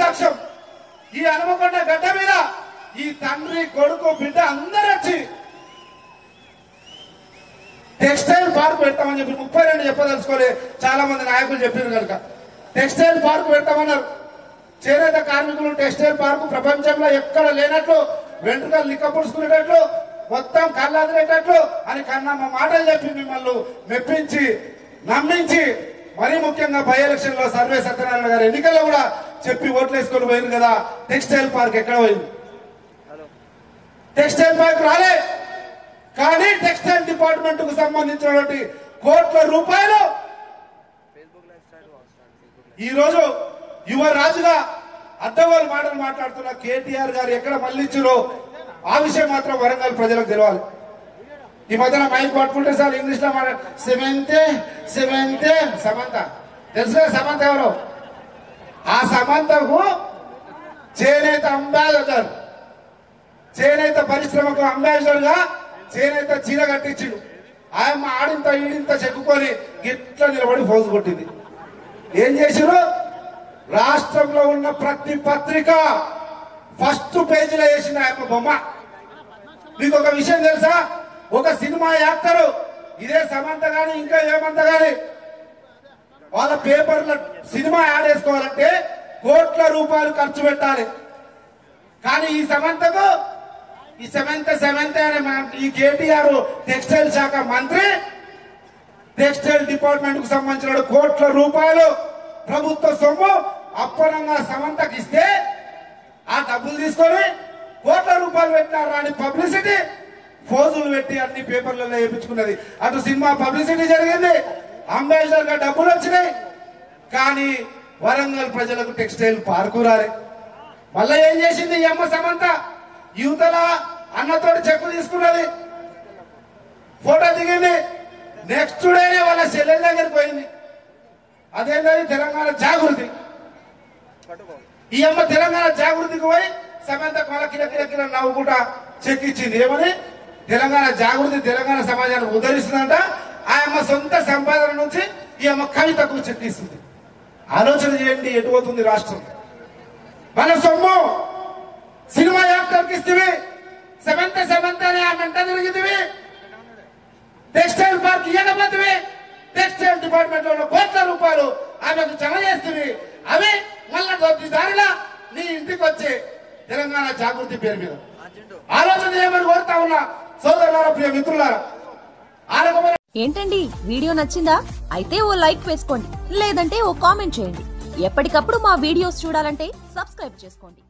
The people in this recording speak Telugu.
సాక్ష్యం. ఈ హనుమకొండ గడ్డ మీద ఈ తండ్రి కొడుకు బిడ్డ అందరూ వచ్చి టెక్స్టైల్ పార్క్ పెడతామని చెప్పి ముప్పై రెండు చెప్పదలుచుకోలే. చాలా మంది నాయకులు చెప్పారు కనుక. టెక్స్టైల్ పార్క్ పెడతామన్నారు. చేనేత కార్మికులు టెక్స్టైల్ పార్క్ ప్రపంచంలో ఎక్కడ లేనట్లు వెంట్రుకలు లిక్కపుడుచుకునేటట్లు మొత్తం కళ్ళదిరేటట్లు అని కన్నమ్మ మాటలు చెప్పి మిమ్మల్ని మెప్పించి నమ్మించి మరీ ముఖ్యంగా బై ఎలక్షన్లో సర్వే సత్యనారాయణ గారు ఎన్నికల్లో కూడా చెప్పి ఓట్లు వేసుకొని పోయింది కదా. టెక్స్టైల్ పార్క్ ఎక్కడ పోయింది? టెక్స్టైల్ పార్క్ రాలే. కానీ టెక్స్టైల్ డిపార్ట్మెంట్కు సంబంధించినటువంటి కోట్ల రూపాయలు ఈ రోజు యువ రాజుగా అడ్డగోలు మాటలు మాట్లాడుతున్న కేటీఆర్ గారు ఎక్కడ మళ్ళించారో ఆ విషయం మాత్రం వరంగల్ ప్రజలకు తెలియాలి ఈ మధ్యన మైక్ పట్టుకుంటే సార్ ఇంగ్లీష్లో సిమెంతే సిమెంతే. సమంత తెలుసుగా సమంత ఎవరు? ఆ సమంతకు చేనేత అంబాసిడర్. చేనేత పరిశ్రమకు అంబాసిడర్గా చేనేత చీర కట్టించిండు. ఆయమ్మ ఆడింత ఈడింత చెక్కుకొని గిట్ల నిలబడి ఫోజు కొట్టింది. ఏం చేసిరు రాష్ట్రంలో ఉన్న ప్రతి పత్రిక ఫస్ట్ పేజీలో వేసిన ఆయమ్మ బొమ్మ. మీకు ఒక విషయం తెలుసా? ఒక సినిమా యాక్టర్. ఇదే సమంత గాని ఇంకా ఏమంత గాని. వాళ్ళ పేపర్ల సినిమా యాడ్ వేసుకోవాలంటే కోట్ల రూపాయలు ఖర్చు పెట్టాలి. కానీ ఈ సమంతకు ఈ సెవెంత్ సెవెంత్ అనే ఈ కేటీఆర్ టెక్స్టైల్ శాఖ మంత్రి టెక్స్టైల్ డిపార్ట్మెంట్కు సంబంధించిన కోట్ల రూపాయలు ప్రభుత్వ సొమ్ము అప్పనంగా సమంతకి ఇస్తే ఆ డబ్బులు తీసుకొని సినిమాలు రూపాయలు పెట్టినారు అని పబ్లిసిటీ? ఫోజులు పెట్టి అన్ని పేపర్లలో వేయించుకున్నది. అటు సినిమా పబ్లిసిటీ జరిగింది అంబాసిడర్గా డబ్బులు వచ్చినాయి. కానీ వరంగల్ ప్రజలకు టెక్స్టైల్ పార్కు రాలే. మళ్ళా ఏం చేసింది ఈ అమ్మ సమంత? యువతల అన్నతోటి చెక్కు తీసుకున్నది. ఫోటో దిగింది. నెక్స్ట్ డేనే వాళ్ళ చెల్లెల దగ్గరికి పోయింది. అదేంటది తెలంగాణ జాగృతి. ఈ అమ్మ తెలంగాణ జాగృతికి పోయి సమంత కొల కిల కిల కిల నవ్వుకుంటా చెక్ ఇచ్చింది ఏమని? తెలంగాణ జాగృతి తెలంగాణ సమాజాన్ని ఉద్ధరిస్తుందంట. ఆయమ్మ సొంత సంపాదన నుంచి ఈ అమ్మ కవితకు చెక్ ఇస్తుంది ఆలోచన చేయండి ఎటు పోతుంది రాష్ట్రం? మన సొమ్ము సినిమా యాక్టర్కి ఇస్తుంది సెవెంత్ సెవెంత్ అని ఆమె వెంట తిరిగిందివి టెక్స్టైల్ పార్క్ ఇవ్వకపోతే టెక్స్టైల్ డిపార్ట్మెంట్లో ఉన్న కోట్ల రూపాయలు ఆమెకు జమ చేస్తుంది అవి మళ్ళీ దారిలో తెలంగాణ జాగృతి పేరు మీద. ఆలోచన చేయమని కోరుతా ఉన్నా సోదరులారా ప్రియ మిత్రులారా. ఏంటండి? వీడియో నచ్చిందా? అయితే ఓ లైక్ వేసుకోండి. లేదంటే ఓ కామెంట్ చేయండి. ఎప్పటికప్పుడు మా వీడియోస్ చూడాలంటే సబ్స్క్రైబ్ చేసుకోండి.